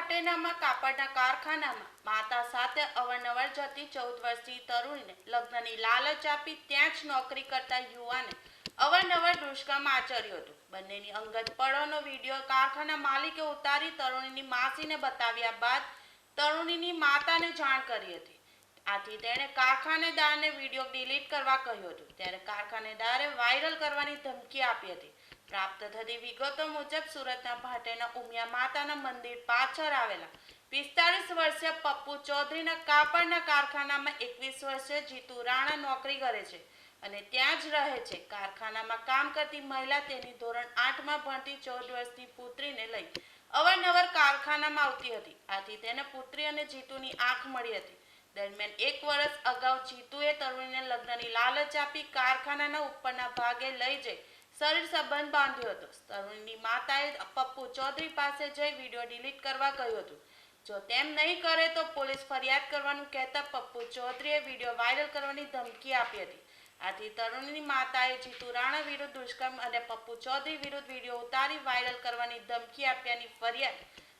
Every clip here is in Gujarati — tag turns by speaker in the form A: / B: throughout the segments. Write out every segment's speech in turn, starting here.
A: બનાસકાંઠાના કાપડના કારખાનામાં. માતા સાથે અવારનવાર જતી ચૌદ વર્ષની તરુણીને લગ્નની લાલચ આપી ત્યાં જ નોકરી કરતા યુવાને અવારનવાર દુષ્કર્મ આચર્યું હતું. બંનેની અંગત પળોનો વીડિયો કારખાના માલિકે ઉતારી તરુણીની માસીને બતાવ્યા બાદ તરુણીની માતાને જાણ કરી હતી. આથી તેણે કારખાનેદારને વીડિયો ડિલીટ કરવા કહ્યું હતું. ત્યારે કારખાનેદારે વાયરલ કરવાની ધમકી આપી હતી. પ્રાપ્ત થતી વિગતો મુજબ સુરતના ભાટેના ઉમિયા માતાના મંદિર પાછળ આવેલા પિસ્તાળીસ વર્ષીય પપ્પુ ચૌધરીના કાપડના કારખાનામાં એકવીસ વર્ષીય જીતુ રાણા નોકરી કરે છે અને ત્યાં જ રહે છે. કારખાનામાં કામ કરતી મહિલા તેની ધોરણ આઠમાં ભણતી ચૌદ વર્ષની પુત્રીને લઈ અવારનવાર કારખાનામાં આવતી હતી. આથી તેને પુત્રી અને જીતુની આંખ મળી હતી. દરમિયાન એક વર્ષ અગાઉ જીતુએ તરુણીને લગ્નની લાલચ આપી કારખાનાના ઉપરના ભાગે લઈ જઈ શરીર સંબંધ બાંધ્યો હતો. તરુણીની માતાએ પપ્પુ ચૌધરી પાસે જઈ વીડિયો ડિલીટ કરવા કહ્યું હતું. જો તેમ નહીં કરે તો પોલીસ ફરિયાદ કરવાનું કહેતા પપ્પુ ચૌધરીએ વીડિયો વાયરલ કરવાની ધમકી આપી હતી. આથી તરુણીની માતાએ જીતુ રાણા વિરુદ્ધ દુષ્કર્મ અને પપ્પુ ચૌધરી વિરુદ્ધ વીડિયો ઉતારી વાયરલ કરવાની ધમકી આપ્યાની ફરિયાદ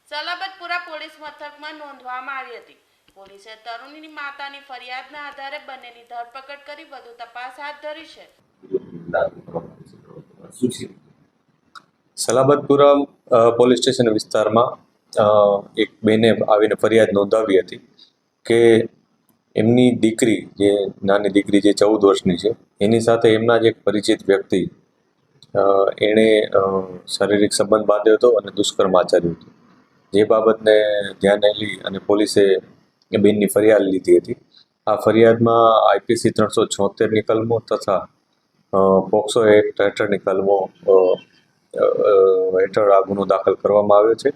A: સલાબતપુરા પોલીસ મથકમાં નોંધવામાં આવી હતી. પોલીસે તરુણીની માતાની ફરિયાદના આધારે બંનેની ધરપકડ કરી વધુ તપાસ હાથ ધરી છે.
B: સલાબતપુરા પોલીસ સ્ટેશન વિસ્તારમાં એક બેને આવીને ફરિયાદ નોંધાવી હતી કે એમની દીકરી જે નાની દીકરી જે ચૌદ વર્ષની છે, એની સાથે એમના જ એક પરિચિત વ્યક્તિ એણે શારીરિક સંબંધ બાંધ્યો હતો અને દુષ્કર્મ આચર્યું હતું. જે બાબતને ધ્યાને લઈ અને પોલીસે બેનની ફરિયાદ લીધી હતી. આ ફરિયાદમાં આઈપીસી ત્રણસો છોતેરની કલમો તથા પોક્સો એક્ટ હેઠળની કલમો હેઠળ આ ગુનો દાખલ કરવામાં આવ્યો છે.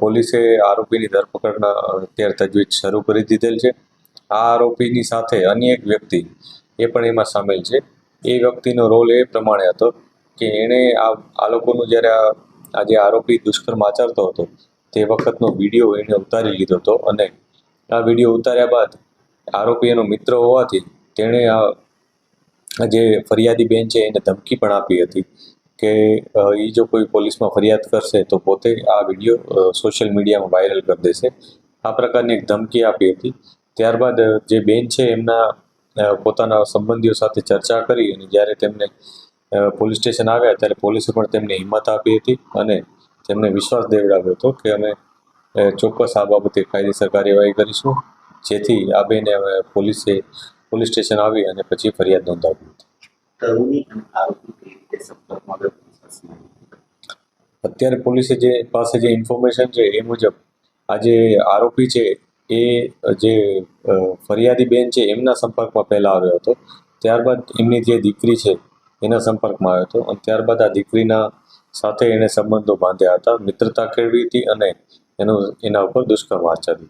B: પોલીસે આરોપીની ધરપકડના અત્યારે તજવીજ શરૂ કરી દીધેલ છે. આ આરોપીની સાથે અન્ય એક વ્યક્તિ એ પણ એમાં સામેલ છે. એ વ્યક્તિનો રોલ એ પ્રમાણે હતો કે એણે આ આ લોકોનું જ્યારે આ જે આરોપી દુષ્કર્મ આચરતો હતો, તે વખતનો વીડિયો એણે ઉતારી લીધો હતો અને આ વીડિયો ઉતાર્યા બાદ આરોપી એનો મિત્ર હોવાથી તેણે આ જે ફરિયાદી બેન છે એને ધમકી પણ આપી હતી કે એ જો કોઈ પોલીસમાં ફરિયાદ કરશે તો પોતે આ વીડિયો સોશિયલ મીડિયામાં વાયરલ કરી દેશે. આ પ્રકારની એક ધમકી આપી હતી. ત્યારબાદ જે બેન છે એમના પોતાના સંબંધીઓ સાથે ચર્ચા કરી અને જ્યારે તેમને પોલીસ સ્ટેશન આવ્યા ત્યારે પોલીસે પણ તેમને હિંમત આપી હતી અને તેમને વિશ્વાસ દેવડાવ્યો હતો કે અમે ચોક્કસ આ બાબતે કાયદેસર કાર્યવાહી કરીશું. જેથી આ બેને પોલીસે પોલીસ સ્ટેશન આવી અને પછી ફરિયાદ નોંધાવી. અત્યારે પોલીસે જે પાસે જે ઇન્ફોર્મેશન છે એ મુજબ આ જે આરોપી છે એ જે ફરિયાદી બેન છે એમના સંપર્કમાં પહેલાં આવ્યો હતો. ત્યારબાદ એમની જે દીકરી છે એના સંપર્કમાં આવ્યો હતો. અને ત્યારબાદ આ દીકરીના સાથે એણે સંબંધો બાંધ્યા હતા. મિત્રતા કેળવી હતી અને એનું એના ઉપર દુષ્કર્મ આચર્યું.